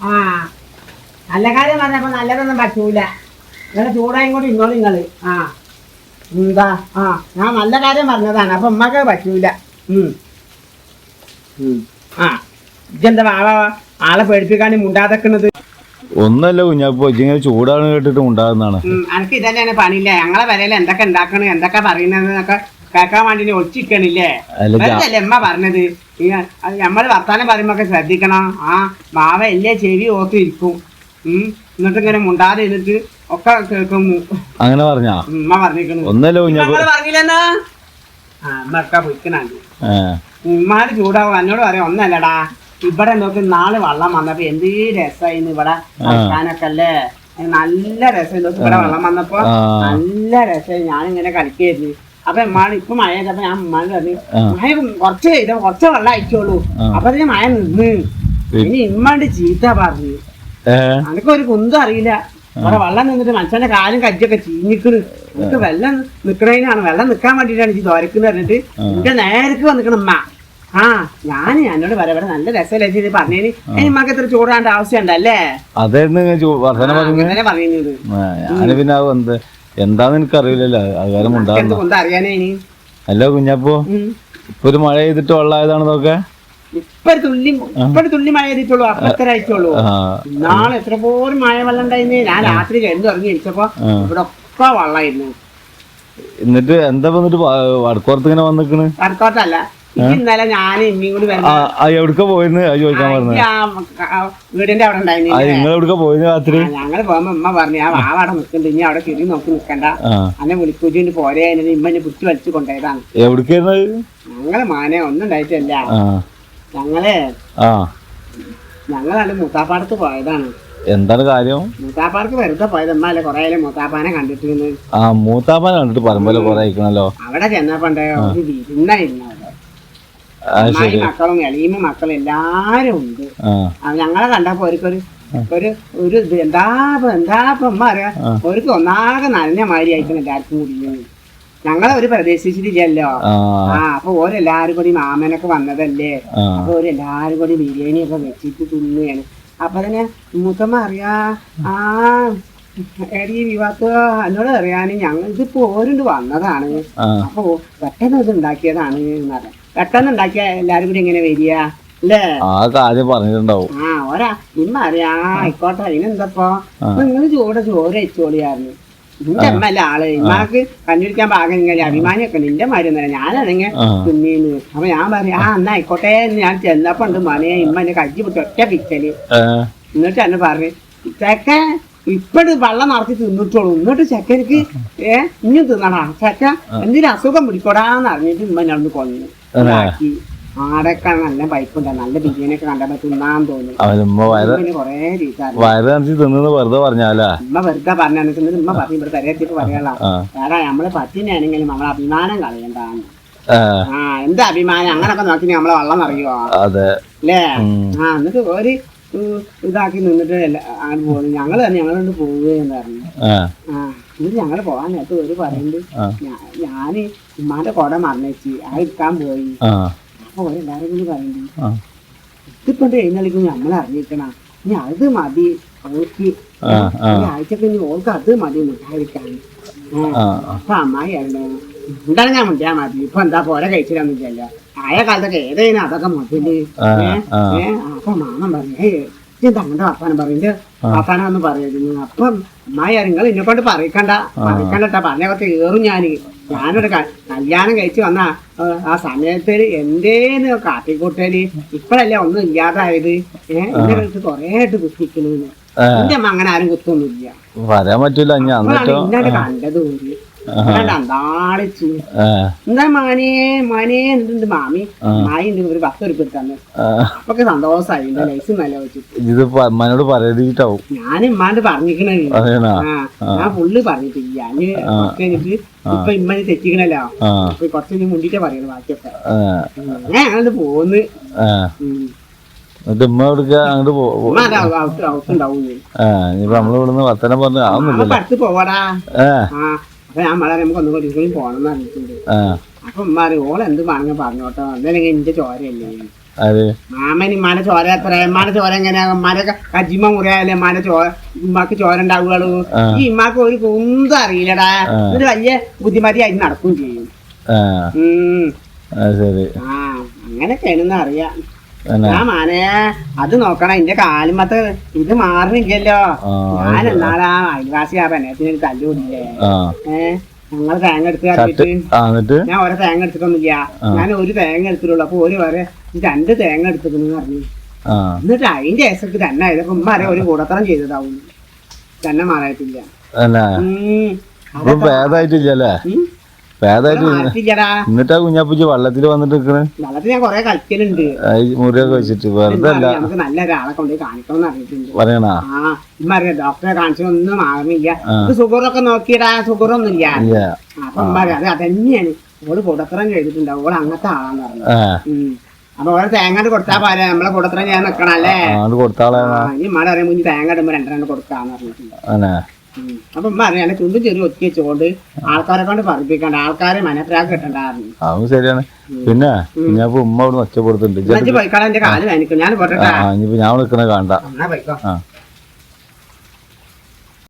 ആ നല്ല കാര്യം പറഞ്ഞപ്പോ നല്ലതൊന്നും പറ്റൂല. നിങ്ങളെ ചൂടായും കൂടി ഇന്നോ നിങ്ങൾ. ആ എന്താ? ആ ഞാൻ നല്ല കാര്യം പറഞ്ഞതാണ് അപ്പൊ ഉമ്മക്ക് പറ്റൂല. ആ ഇജെന്താ ആളെ ആളെ പേടിപ്പിക്കാണ്ട് മുണ്ടാതെക്കണത്? ഒന്നല്ല കുഞ്ഞാപ്പോ ഇങ്ങനെ ചൂടാണ് കേട്ടിട്ട് ഉണ്ടാകുന്നതാണ് എനിക്ക് അനക്ക് ഇതന്നെയാണ് പണിയില്ല? ഞങ്ങളെ വരയിൽ എന്തൊക്കെ ഉണ്ടാക്കണ് എന്തൊക്കെ പറയുന്നത് എന്നൊക്കെ കേൾക്കാൻ വേണ്ടി ഒളിച്ചിക്കണില്ലേ അല്ല, അമ്മ പറഞ്ഞത്? നമ്മൾ വർത്താനം പറയുമ്പോ ഒക്കെ ശ്രദ്ധിക്കണം. ആ മാവ എല്ലേ ചെവി ഓത്തിരിക്കും ഇരിക്കും. ഉം എന്നിട്ട് ഇങ്ങനെ മുണ്ടാതെ ഇരുന്നിട്ട് ഒക്കെ കേൾക്കും. അങ്ങനെ പറഞ്ഞാ? ഉമ്മ പറഞ്ഞിരിക്കണു ഒന്നല്ല പറഞ്ഞില്ലെന്നാ? ആ അമ്മ ഒക്കെ ഉമ്മാര് ചൂടാവും. എന്നോട് പറയാം ഒന്നല്ലടാ. ഇവിടെ നോക്കി നാൾ വള്ളം വന്നപ്പോ എന്ത് രസമായിരുന്നു ഇവിടെ കളിക്കാനൊക്കെ അല്ലേ? നല്ല രസം ഇവിടെ വള്ളം വന്നപ്പോ. നല്ല രസം. ഞാനിങ്ങനെ കളിക്കായിരുന്നു. അപ്പൊ എമ്മാണ് ഇപ്പൊ മഴ അപ്പൊ ഞാൻ ഉമ്മാട് പറഞ്ഞു. മഴ കുറച്ച് ഇത് കുറച്ച് വെള്ളം അയച്ചോളൂ. അപ്പൊ അതിന് മഴ നിന്ന്. ഇനി ഇമ്മാണ്ട് ചീത്ത പറഞ്ഞു. അനക്കൊരു അനക്ക് ഒരു കുന്തും അറിയില്ല. അവിടെ വെള്ളം നിന്നിട്ട് മനുഷ്യന്റെ കാലും കജ്ജൊക്കെ ചീഞ്ഞിക്കണ്. എനിക്ക് വെള്ളം നിക്കണതിനാണ് വെള്ളം നിക്കാൻ വേണ്ടിട്ടാണ് ഈ ദോരക്കുന്ന് പറഞ്ഞിട്ട് എന്റെ നേരക്ക് വന്നിക്കണ ഉമ്മ ആ ഞാൻ എന്നോട് പറയാം ഇവിടെ നല്ല രസമല്ലേ ഇത് പറഞ്ഞേന്? ഇമ്മക്ക് ഉമ്മക്ക് ഇത്ര ചൂടാണ്ട് ആവശ്യമുണ്ടല്ലേ അതായിരുന്നു ഇങ്ങനെ എന്താന്ന് എനിക്ക് അറിയില്ലല്ലോ അത് കാരണം ഉണ്ടാകുന്ന അല്ല കുഞ്ഞപ്പോ ഇപ്പൊ ഒരു മഴ ചെയ്തിട്ട് വെള്ളമായതാണെന്നൊക്കെ ഇപ്പൊ തുള്ളി ഇപ്പൊ തുള്ളി മഴ ചെയ്തിട്ടുള്ളൂ അപ്പത്തരായിട്ടുള്ളൂ. നാളെ എത്ര പോലും മഴ വെള്ളം ഉണ്ടായിരുന്നു. ഞാൻ രാത്രി കിടന്നു ഇറങ്ങി ഇരിച്ചപ്പോ ആ. ഇവിടെ ഒക്കെ വെള്ളമായിരുന്നു. എന്നിട്ട് എന്താ വന്നിട്ട് വടക്കോർത്ത് ഇങ്ങനെ വന്നിക്കണ് ഇത് ഇന്നലെ ഞാൻ കൂടി എവിടുക്ക ചോദിക്കാൻ പറഞ്ഞു വീടിന്റെ അവിടെ ഉണ്ടായിരുന്നു നിങ്ങൾ എവിടുക്ക പോയിന്ന് രാത്രി? ഞങ്ങൾ പോകുമ്പോ ഉമ്മ പറഞ്ഞു ആ വാടെ നിൽക്കണ്ട. ഇനി അവിടെ തിരി നോക്കി നിൽക്കണ്ട. അന്നെ വിളിക്കൂച്ചിട്ട് പോരെ എന്നെ ഇമ്മ എന്നെ പിടിച്ച് വലിച്ചു കൊണ്ടുപോയതാണ്. എവിടക്കായിരുന്നു ഞങ്ങൾ മാനെ ഒന്നും ഉണ്ടായിട്ടല്ല. ഞങ്ങൾ ഞങ്ങളാണ് മൂത്താപ്പാടത്ത് പോയതാണ്. എന്താണ് കാര്യം? മൂത്താപ്പാർക്ക് വെറുതെ പോയത്. അമ്മല്ലേ അല്ലേ കൊറേ മൂത്താപ്പാനെ കണ്ടിട്ടിരുന്നു ആ മൂത്താപ്പാനെ കണ്ടിട്ട് പറമ്പല്ലോ കൊറേ അവിടെ ചെന്നപ്പോണ്ടോ വിരുന്നായിരുന്നു. ആ അമ്മായി മക്കളും എളീമ മക്കളും എല്ലാരും ഉണ്ട്. ഞങ്ങളെ കണ്ടപ്പോ ഒരു ഒരു ഒരു ഇത് എന്താ എന്താ അറിയാ ഒരുക്ക് ഒന്നാകെ നനഞ്ഞ മാതിരി ആയിരിക്കണം എല്ലാവർക്കും കൂടി. ഞങ്ങളെ ഒരു പ്രദേശിച്ചിട്ടില്ലല്ലോ ആ. അപ്പൊ ഓരെല്ലാരും കൂടി മാമനൊക്കെ വന്നതല്ലേ? അപ്പൊ ഓരെല്ലാരും കൂടി ബിരിയാണി ഒക്കെ വെച്ചിട്ട് തിന്നുകയാണ് അപ്പൊ തന്നെ മുഖം അറിയാ ആ എടി വിവാത്ത എന്നോട് അറിയാന് ഞങ്ങൾ ഇതിപ്പോ ഓരോണ്ട് വന്നതാണ്. അപ്പൊ പെട്ടെന്ന് ഇത് ഉണ്ടാക്കിയതാണ് എന്ന് പറഞ്ഞു. പെട്ടെന്ന് ഉണ്ടാക്കിയ എല്ലാരും കൂടി ഇങ്ങനെ വരിക അല്ലേ? ആ കാര്യം പറഞ്ഞിട്ടുണ്ടാവും. ആ ഒരാ ഇമ്മ അറിയാ. ആയിക്കോട്ടെ അതിനെന്തപ്പോ? നിങ്ങൾ ചൂടെ ചോറ് വെച്ചോളിയായിരുന്നു നിന്റെ അമ്മ അല്ല ആൾ. ഇമ്മാക്ക് കണ്ടുപിടിക്കാൻ പാകം ഇങ്ങനെ അഭിമാനിയൊക്കെ നിന്റെ മാര്യൊന്നുമല്ല ഞാനാണെങ്കിൽ തിന്നീന്ന്. അപ്പൊ ഞാൻ പറയാ ആ എന്നാ ആയിക്കോട്ടെ എന്ന് ഞാൻ ചെന്നപ്പോ ഉണ്ട് മനെ ഇമ്മ എന്നെ കജ്ജി പിടിച്ച് ഒറ്റ പിച്ചൽ. എന്നിട്ട് എന്നെ പറഞ്ഞു ചെക്ക ഇപ്പഴ് വെള്ളം നടത്തി തിന്നിട്ടോളൂ. എന്നിട്ട് ചക്കനക്ക് ഏ ഇനിയും തിന്നടാ ചെക്ക എന്തിനും അസുഖം പിടിക്കോടാന്ന് അറിഞ്ഞിട്ട് ഇമ്മ നടന്ന് കൊന്നു. ആക്കി. ആടൊക്കെ നല്ല ബൈക്കുണ്ട് നല്ല ബിരിയാണി ഒക്കെ കണ്ടപ്പോ തിന്നാൻ തോന്നി. കൊറേ തിന്നെന്ന് വെറുതെ പറഞ്ഞാലാ? ഉമ്മ വെറുതെ പറഞ്ഞു ഉമ്മ പറഞ്ഞു ഇവിടെ തരത്തിട്ട് പറയാളാ എടാ നമ്മൾ പറ്റിനാണെങ്കിലും നമ്മളെ അഭിമാനം കളയണ്ടാന്ന്. ആ. എന്താ അഭിമാനം? അങ്ങനൊക്കെ നോക്കി നമ്മളെ വെള്ളം അറിയോ അതെ. അല്ലേ ആ എന്നിട്ട് ഒരു ഇതാക്കി നിന്നിട്ട് അങ്ങനെ പോകുന്നു ഞങ്ങൾ തന്നെ ഞങ്ങളോട് പോവുകയെന്ന് പറഞ്ഞു ആ. എന്നിട്ട് ഞങ്ങൾ പോകാൻ നേരത്തെ ഒരു പറയുന്നത് ഞാൻ ഉമ്മാന്റെ കുട മറന്നേച്ച് ആ എടുക്കാൻ പോയി. അപ്പൊ ഓരെല്ലാരും കൂടി പറയുന്നു ഇതിപ്പോണ്ട് ഇതിപ്പോ എഴുന്നള്ളിക്കും നമ്മൾ അറിഞ്ഞിരിക്കണ. ഇനി അത് മതി ഓൾക്ക്. ആ ആ. ഈ ആഴ്ചക്ക് ഇനി ഓൾക്ക് അത് മതി മിഠായിരിക്കാൻ അപ്പൊ അമ്മായി ഉണ്ടാണ് ഞാൻ മിണ്ടാ മതി. ഇപ്പൊ എന്താ പോരെ കഴിച്ചിട്ടൊന്നുമില്ലല്ലോ ആയ കാലത്തൊക്കെ ഏതേനും അതൊക്കെ മതിൽ? അപ്പൊ മാമൻ പറഞ്ഞു എന്താ അങ്ങോട്ട് വർത്താനം പറയുന്നത് ഒന്ന് പറയുന്നു അപ്പം അമ്മായി നിങ്ങൾ എന്നെ കൊണ്ട് പറയിക്കണ്ട പറയിക്കണ്ടട്ടാ. പറഞ്ഞ കുറച്ച് ഏറും ഞാൻ ഞാനൊരു കല്യാണം കഴിച്ചു വന്ന ആ, സമയത്ത് എന്തേന്ന് കാട്ടിക്കൂട്ടൽ? ഇപ്പഴല്ലേ ഒന്നും ഇല്ലാതായത്. ഏഹ് എന്നെ കഴിച്ച് കൊറേ ആയിട്ട് കുത്തിക്കുന്നു ആ. എന്റെ അമ്മ അങ്ങനെ ആരും കുത്തൊന്നുമില്ല. വരാൻ പറ്റൂല ഞാൻ അന്താളിച്ച് എന്താ മാനേ മാനേ എന്തുണ്ട് മാമി? മായി ഉണ്ട് ഒരു പത്ത് തന്നു ആ. അപ്പൊക്കെ സന്തോഷമായി എന്റെ ലൈസ് നല്ല വെച്ചു. ഇത് പ- അമ്മനോട് ഞാൻ ഇമ്മാണ്ട് പറഞ്ഞിരിക്കണേ ഞാൻ ഫുള്ള് പറഞ്ഞിട്ടില്ല. ഞാൻ കഴിഞ്ഞിട്ട് ഇപ്പൊ ഇമ്മനെ തെറ്റിക്കണല്ലോ. അപ്പൊ കുറച്ച് മുണ്ടിട്ട് ബാക്കിയൊക്കെ. ആ. ഞാൻ അങ്ങോട്ട് പോന്ന്. എന്നിട്ട് ഉമ്മ എവിടുക്ക? അങ്ങോട്ട് പോ പോ- ഉമ്മ അതാ ഔട്ട് ഔട്ട് ഉണ്ടാവും ആ. ഇനിയിപ്പോ നമ്മൾ ഇവിടുന്ന് വർത്തനം പറഞ്ഞു ആവുന്നില്ലല്ലോ. അപ്പൊ ഞാൻ വളരെ നമുക്ക് ഒന്നും കൂടി പോകണം എന്ന് പറഞ്ഞിട്ടുണ്ട് അപ്പൊ ഉമ്മ പറയും ഓൾ എന്ത് വേണമെങ്കിൽ പറഞ്ഞോട്ടോ? എന്നല്ലെങ്കിൽ എന്റെ ചോരയല്ലേ? മാമൻ ഇമ്മാന്റെ ചോര എത്ര ഇമ്മാനെ ചോര എങ്ങനെയാ? ഇമ്മാന്റെ കജിമ മുറിയാലേ ഇമ്മാനെ ചോര ഇമ്മാക്ക് ചോര ഉണ്ടാവുകയുള്ളൂ? ഈ ഇമ്മാക്ക് ഒരു കുന്തും അറിയില്ലടാ. ഒരു വലിയ ബുദ്ധിമതി അതിന് നടക്കും ചെയ്യും. ആ. അങ്ങനെ കേണെന്ന് അങ്ങനെയൊക്കെയാണെന്ന് അറിയാം. ഞാൻ മാനേ അത് നോക്കണം. എന്റെ കാലുമത്ത് ഇത് മാറണില്ലല്ലോ. ആ, ഞാൻ എന്നാളാ അയൽവാസി ആ പെണ്ണത്തിന് തല്ലുകൂടില്ലേ ആ. ഏഹ് ഞങ്ങൾ തേങ്ങ എടുത്ത് ഞാൻ ഓരോ തേങ്ങ എടുത്തിട്ടൊന്നുമില്ല. ഞാൻ ഒരു തേങ്ങ എടുത്തിട്ടുള്ളൂ. അപ്പൊ ഒരു വരെ രണ്ട് തേങ്ങ എടുത്തിക്കുന്നു പറഞ്ഞു. എന്നിട്ട് അതിന്റെ ഏസക്ക് തന്നെ ആയതൊക്കെ ഉമ്മ അറിയാം ഒരു കൂടത്തരം ചെയ്തതാവും. തന്നെ മാറായിട്ടില്ല. ഭേദമായിട്ടില്ലല്ലേ എന്നിട്ടാ കുഞ്ഞാപ്പൂച്ചി വള്ളത്തിൽ വന്നിട്ട് നിക്കണേ? വെള്ളത്തിൽ ഞാൻ കൊറേ കളിക്കലുണ്ട്. ആ, മുറിയൊക്കെ വെച്ചിട്ട്. വെറുതെ അല്ല. നമുക്ക് നല്ല ഒരാളെ കൊണ്ട് കാണിക്കണം എന്ന് അറിയിട്ടുണ്ട് പറയണാ? ആ ഉമ്മ അറിയാം? ഡോക്ടറെ കാണിച്ചൊന്നും ഷുഗറൊക്കെ നോക്കിയടാ അപ്പൊ ഉമ്മ അറിയാം? അത് അതന്നെയാണ്. ഓൾ കൂടത്തരം ചെയ്തിട്ടുണ്ട് ഓൾ അങ്ങനത്തെ ആളാന്ന് പറഞ്ഞു. ആ. ഉം. അപ്പൊ ഓരോ തേങ്ങ കൊടുത്താ പോലെ നമ്മളെ കൂടത്തരം ഞാൻ നിക്കണല്ലേ? അങ്ങോട്ട് കൊടുത്താളെ. ഇനി തേങ്ങ ഇടുമ്പോ രണ്ടെണ്ണം കൊടുക്കാന്ന് പറഞ്ഞിട്ടുണ്ട്. അപ്പൊ അറിയാം ചുണ്ടും ചെറിയ ഒത്തി വെച്ചുകൊണ്ട് ആൾക്കാരെ കൊണ്ട് പറപ്പിക്കണ്ട ആൾക്കാരെ മനസ്സിലാക്കി കിട്ടണ്ടായിരുന്നു അതും ശരിയാണ്. പിന്നെ ഞാൻ ഉമ്മ അവിടെ ഒച്ചപ്പെടുത്തുന്നുണ്ട്. എന്നിട്ട് പോയിക്കാളെ എന്റെ കാൽ വേനിക്കും ഞാൻ പോട്ടെ ഞാൻ